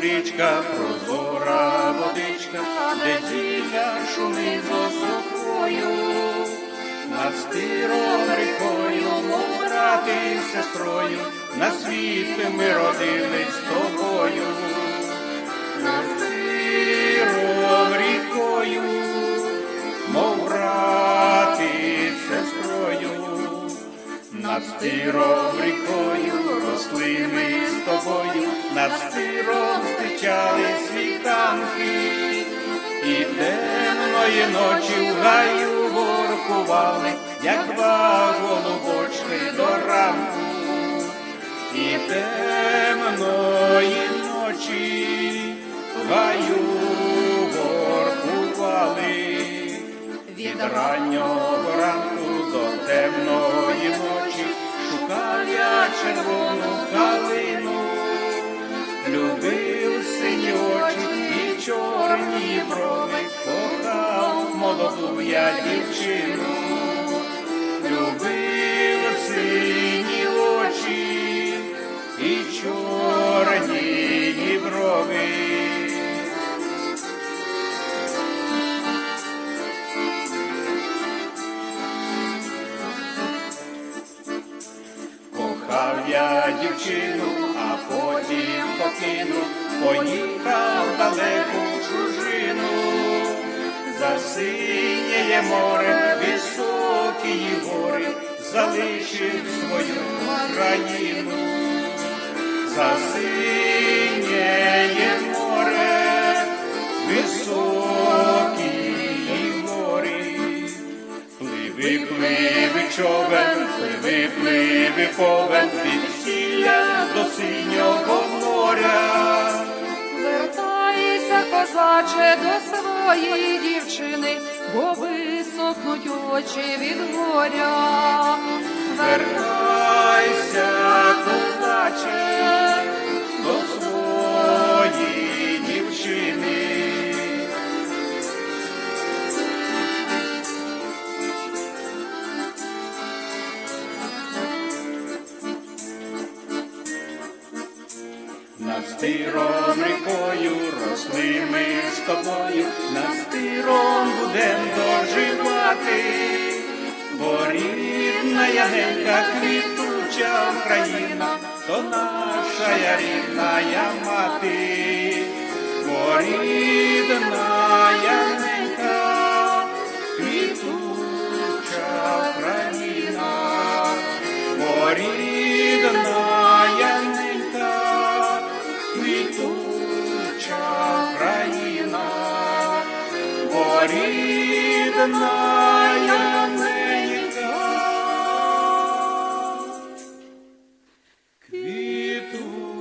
річка, прозора водичка, де діля шумить з осокою, над стиром рікою, мов брати сестрою, на світ ми родились з тобою. Над стиром рікою, мов брати сестрою, над стиром рікою росли з тобою, над стиром зустрічали світанки, і темної ночі в гаю воркували, як два голубочки до ранку, і темної ночі гаю воркували. Від раннього ранку до темної молоду я дівчину, любив сині очі і чорні брови. Кохав я дівчину, а потім покинув, поїхав за синє море, високі гори, залишив свою країну, за синє море, високі гори. Пливи, пливи, човен, пливи, пливи, повен, від сілля до синього моря. Вертайся, козаче, до своєї дівчини, бо висохнуть очі від горя. Вертайся, Над стиром рікою росли ми з тобою, над стиром будем доживати, бо рідна ягенька квітуча Україна, то наша рідна мати, Квіту.